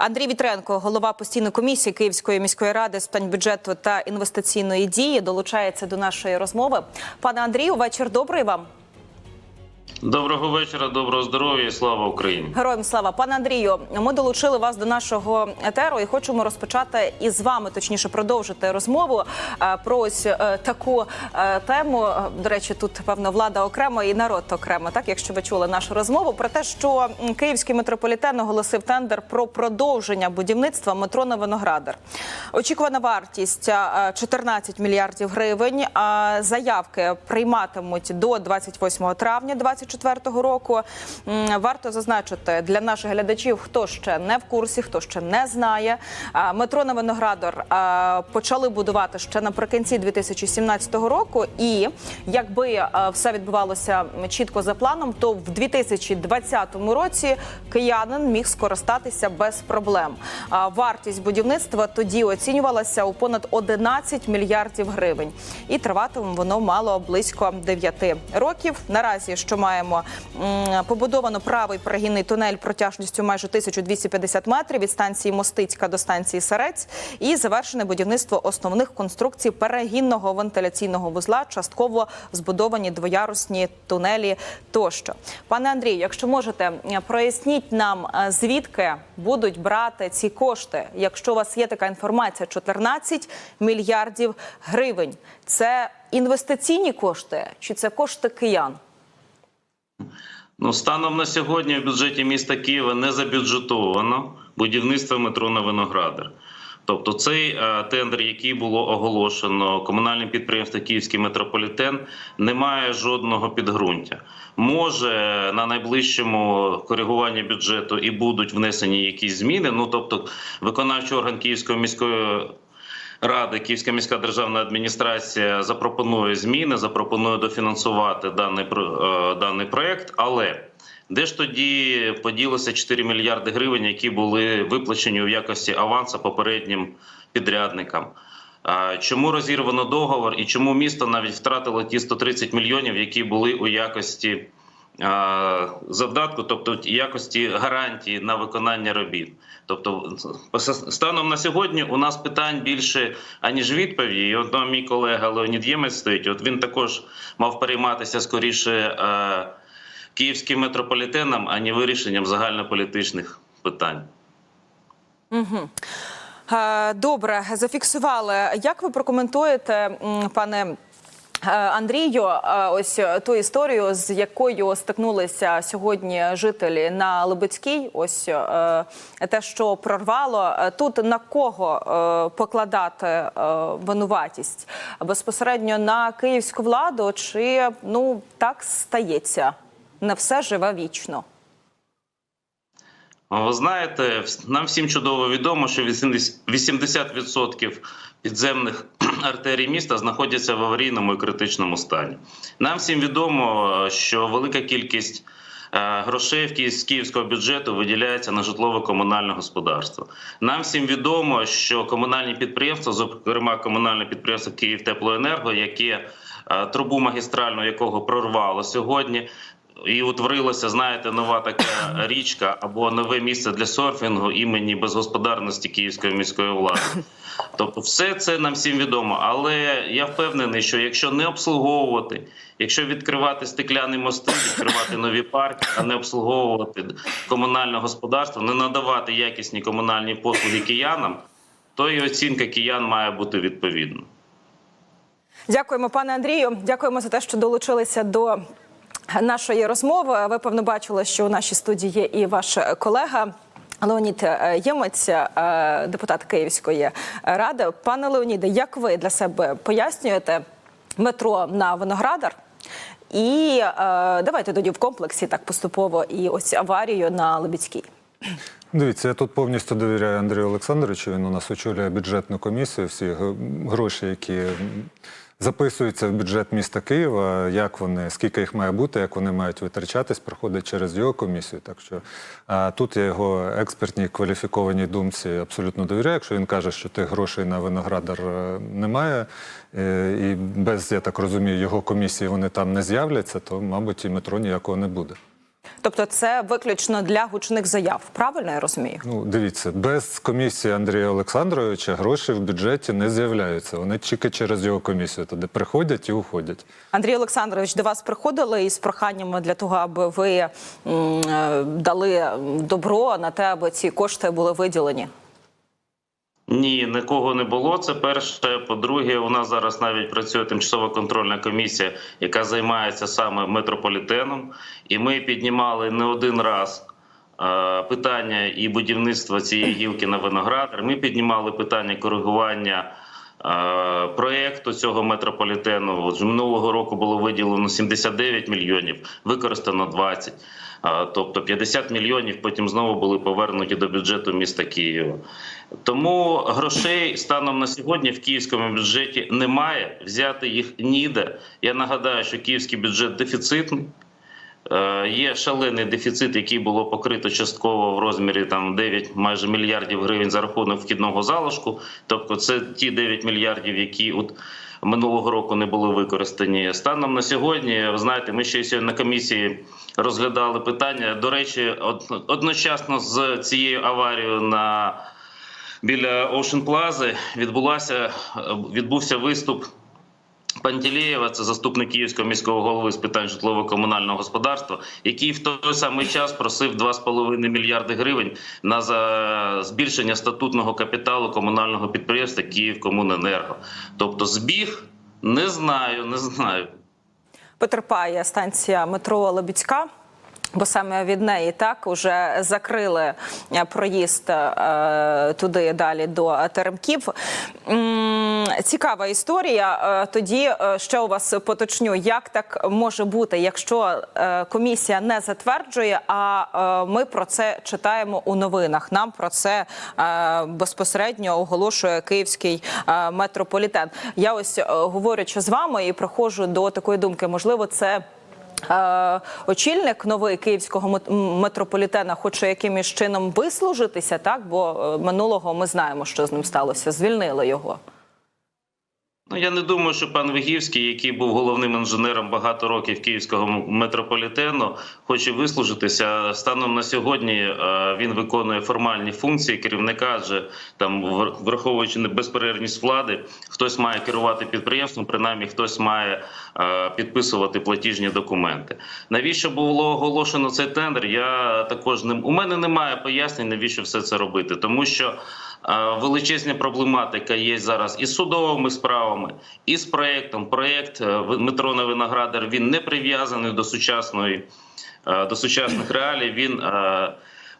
Андрій Вітренко, голова постійної комісії Київської міської ради з питань бюджету та інвестиційної дії, долучається до нашої розмови. Пане Андрію, вечір добрий вам. Доброго вечора, доброго здоров'я і слава Україні. Героям слава, пане Андрію. Ми долучили вас до нашого етеру і хочемо розпочати із вами, точніше, продовжити розмову е, про ось е, таку е, тему. До речі, тут певно влада окремо і народ окремо. Так, якщо ви чули нашу розмову про те, що київський метрополітен оголосив тендер про продовження будівництва метро на Виноградар. Очікувана вартість е, 14 мільярдів гривень. А заявки прийматимуть до 28 травня 2024 року. Варто зазначити для наших глядачів, хто ще не в курсі, хто ще не знає. Метро на Виноградар почали будувати ще наприкінці 2017 року. І якби все відбувалося чітко за планом, то в 2020 році киянин міг скористатися без проблем. Вартість будівництва тоді оцінювалася у понад 11 мільярдів гривень, і триватиме воно мало близько 9 років. Наразі що маємо побудовано правий перегінний тунель протяжністю майже 1250 метрів від станції Мостицька до станції Сарець, і завершене будівництво основних конструкцій перегінного вентиляційного вузла, частково збудовані двоярусні тунелі тощо. Пане Андрію, якщо можете, проясніть нам е, звідки будуть брати ці кошти, якщо у вас є така інформація, 14 мільярдів гривень. Це інвестиційні кошти чи це кошти киян? Ну, станом на сьогодні в бюджеті міста Києва не забюджетовано будівництво метро на Виноградар. Тобто цей е, тендер, який було оголошено комунальним підприємством Київський метрополітен, не має жодного підґрунтя. Може на найближчому коригуванні бюджету і будуть внесені якісь зміни. Ну тобто, виконавчий орган Київської міської Ради Київська міська державна адміністрація запропонує зміни, запропонує дофінансувати даний е, даний проект. Але де ж тоді поділося 4 мільярди гривень, які були виплачені у якості аванса попереднім підрядникам? Чому розірвано договор і чому місто навіть втратило ті 130 мільйонів, які були у якості завдатку, тобто якості гарантії на виконання робіт? Тобто, станом на сьогодні у нас питань більше аніж відповіді. І от там мій колега Леонід Ємець стоїть. От він також мав перейматися скоріше е, київським метрополітеном, а не вирішенням загальнополітичних питань. Е, Добре, зафіксували. Як ви прокоментуєте, пане? Е, Андрію, е, ось ту історію, з якою стикнулися сьогодні жителі на Либицькій. Ось е, те, що прорвало Е, тут на кого е, покладати е, винуватість безпосередньо на київську владу, чи ну так стається? Не все живе вічно. Ви знаєте, нам всім чудово відомо, що 80% підземних артерій міста знаходяться в аварійному і критичному стані. Нам всім відомо, що велика кількість е, грошей з київського бюджету виділяється на житлово-комунальне господарство. Нам всім відомо, що комунальні підприємства, зокрема комунальне підприємство «Київтеплоенерго», яке е, трубу магістральну якого прорвало сьогодні, і утворилася, знаєте, нова така річка або нове місце для серфінгу імені безгосподарності Київської міської влади. Тобто, все це нам всім відомо. Але я впевнений, що якщо не обслуговувати, якщо відкривати стекляні мости, відкривати нові парки, а не обслуговувати комунальне господарство, не надавати якісні комунальні послуги киянам, то і оцінка киян має бути відповідна. Дякуємо, пане Андрію. Дякуємо за те, що долучилися до нашої розмови. Ви певно бачили, що у нашій студії є і ваш колега. Леонід е, Ємець, е, депутат Київської ради. Пане Леоніде, як ви для себе пояснюєте метро на Виноградар? І е, давайте тоді в комплексі так поступово і ось аварію на Лебідській. Дивіться, я тут повністю довіряю Андрію Олександровичу. Він у нас очолює бюджетну комісію. Всі гроші, які записуються в бюджет міста Києва, як вони, скільки їх має бути, як вони мають витрачатись, проходить через його комісію. Так що а, тут я його експертній кваліфікованій думці абсолютно довіряю. Якщо він каже, що тих грошей на виноградар е, немає, е, і без, я так розумію, його комісії вони там не з'являться, то, мабуть, і метро ніякого не буде. Тобто, це виключно для гучних заяв. Правильно я розумію? Ну, дивіться, без комісії Андрія Олександровича гроші в бюджеті не з'являються. Вони тільки через його комісію туди приходять і уходять. Андрій Олександрович, до вас приходили із проханнями для того, аби ви м, е, дали добро на те, аби ці кошти були виділені. Ні, нікого не було. Це перше. По-друге, у нас зараз навіть працює тимчасова контрольна комісія, яка займається саме метрополітеном. І ми піднімали не один раз е, питання і будівництва цієї гілки на виноградар. Ми піднімали питання коригування. Е, Проєкту цього метрополітену От минулого року було виділено 79 мільйонів, використано 20. Тобто 50 мільйонів потім знову були повернуті до бюджету міста Києва. Тому грошей станом на сьогодні в київському бюджеті немає. Взяти їх ніде. Я нагадаю, що київський бюджет дефіцитний. Е, Є шалений дефіцит, який було покрито частково в розмірі там 9 майже мільярдів гривень за рахунок вхідного залишку. Тобто, це ті 9 мільярдів, які от минулого року не були використані. Станом на сьогодні, ви знаєте, ми ще сьогодні на комісії розглядали питання. До речі, одночасно з цією аварією на біля Ocean Plaza відбулася відбувся виступ. Пантелєєва, це заступник Київського міського голови з питань житлово-комунального господарства, який в той самий час просив 2,5 мільярди гривень на за збільшення статутного капіталу комунального підприємства «Київкомуненерго». Тобто збіг не знаю, не знаю. Потерпає станція метро Лебідська. Бо саме від неї так уже закрили е, проїзд е, туди далі до Теремків. Цікава історія. Е, Тоді е, ще у вас поточню, як так може бути, якщо е, комісія не затверджує, а ми про це читаємо у новинах. Нам про це безпосередньо оголошує київський метрополітен. Я ось говорячи з вами і приходжу до такої думки, можливо, це. Очільник новий київського метрополітена хоче якимось чином вислужитися, так бо минулого ми знаємо, що з ним сталося. Звільнили його. Ну, я не думаю, що пан Вигівський, який був головним інженером багато років київського метрополітену, хоче вислужитися. Станом на сьогодні е, він виконує формальні функції керівника, адже там, вр- враховуючи безперервність влади, хтось має керувати підприємством, принаймні хтось має е, підписувати платіжні документи. Навіщо було оголошено цей тендер? Я також не у мене немає пояснень, навіщо все це робити, тому що. Е, Величезна проблематика є зараз із судовими справами, і з проектом. Проект е, метро на Виноградар він не прив'язаний до сучасної е, до сучасних реалій. Він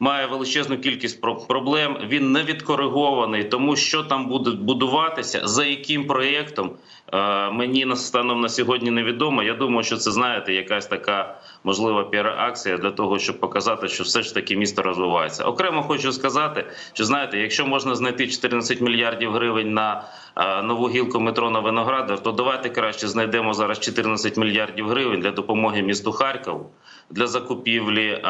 має величезну кількість про- проблем. Він не відкоригований, тому що там буде будуватися, за яким проєктом е, мені на станом на сьогодні невідомо. Я думаю, що це знаєте, якась така можлива піар-акція для того, щоб показати, що все ж таки місто розвивається. Окремо хочу сказати, що знаєте, якщо можна знайти 14 мільярдів гривень на е, нову гілку метро на Виноградар, то давайте краще знайдемо зараз 14 мільярдів гривень для допомоги місту Харкову для закупівлі.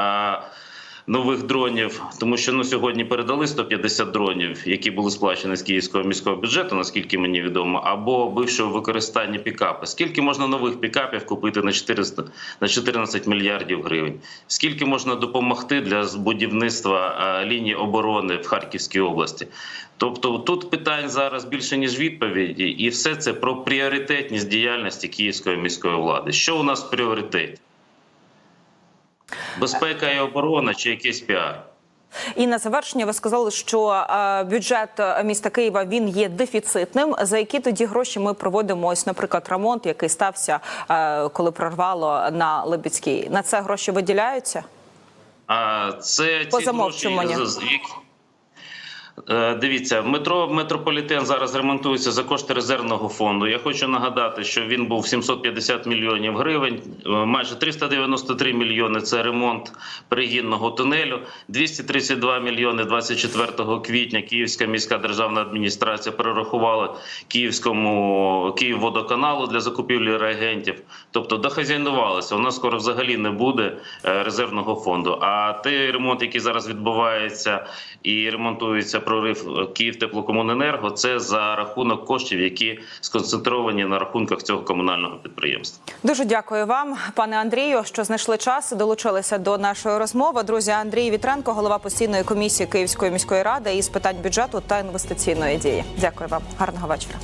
Нових дронів, тому що ну сьогодні передали 150 дронів, які були сплачені з київського міського бюджету, наскільки мені відомо, або бившого використання пікапи. Скільки можна нових пікапів купити на 400, на 14 мільярдів гривень? Скільки можна допомогти для будівництва е, лінії оборони в Харківській області? Тобто тут питань зараз більше ніж відповіді, і все це про пріоритетність діяльності київської міської влади. Що у нас в пріоритеті? Безпека і оборона чи якийсь піар? І на завершення ви сказали, що е, бюджет е, міста Києва він є дефіцитним. За які тоді гроші ми проводимо? Ось, наприклад, ремонт, який стався, е, коли прорвало на Лебідській. На це гроші виділяються? А це По ці замовчуванню. гроші, які- Дивіться, метро метрополітен зараз ремонтується за кошти резервного фонду. Я хочу нагадати, що він був 750 мільйонів гривень, е, майже 393 мільйони це ремонт перегінного тунелю. 232 мільйони 24 квітня Київська міська державна адміністрація перерахувала Київському Київводоканалу для закупівлі реагентів. Тобто дохазяйнувалося. У нас скоро взагалі не буде е, резервного фонду. А той ремонт, який зараз відбувається і ремонтується прорив Київ Київтеплокомуненерго, це за рахунок коштів, які сконцентровані на рахунках цього комунального підприємства. Дуже дякую вам, пане Андрію, що знайшли час, долучилися до нашої розмови. Друзі, Андрій Вітренко, голова постійної комісії Київської міської ради із питань бюджету та інвестиційної дії. Дякую вам, гарного вечора.